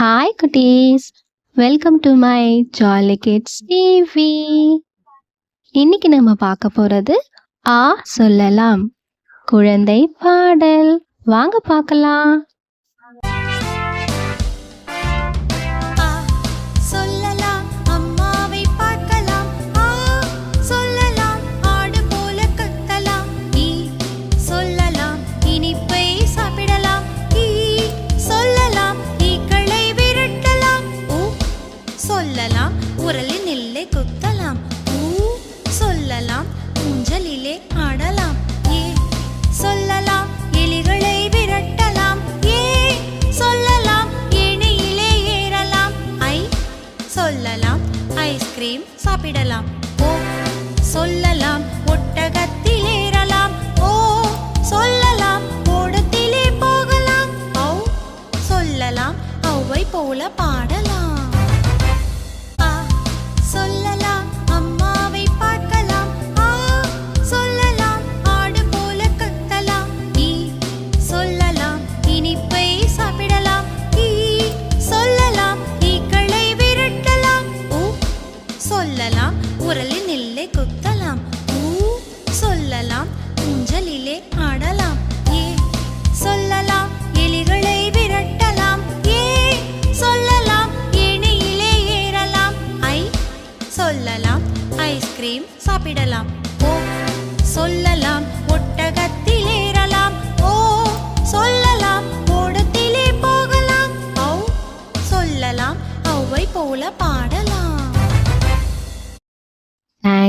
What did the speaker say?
Hi குட்டீஸ் welcome to my jolly kids TV இன்னைக்கு நம்ம பார்க்க போகிறது ஆ சொல்லலாம். குழந்தை பாடல். வாங்க பார்க்கலாம். சொல்லலாம் உரலில் நெல்லை குத்தலாம். ஊ சொல்லலாம் ஊஞ்சலிலே ஆடலாம். ஏ சொல்லலாம் எலிகளை விரட்டலாம். ஏ சொல்லலாம் ஏணியிலே ஏறலாம். ஐ சொல்லலாம் ஐஸ்கிரீம் சாப்பிடலாம். ஓ சொல்லலாம் ஒட்டகத்தில் ஏறலாம். ஓ சொல்லலாம் ஓடத்திலே போகலாம். ஔ சொல்லலாம் ஔவை போல பாடலாம். சொல்லலாம். உரலில் நெல்லை குத்தலாம் ஊ சொல்லலாம். ஊஞ்சலிலே ஆடலாம். ஏ சொல்லலாம். எலிகளை விரட்டலாம். ஏ சொல்லலாம். ஏணியிலே ஏறலாம். ஐ சொல்லலாம். ஐஸ்கிரீம் சாப்பிடலாம். ஓ சொல்லலாம். ஒட்டகத்தில் ஏறலாம். ஓ சொல்லலாம். ஓடத்திலே போகலாம். ஔ சொல்லலாம். ஔவை போல பாட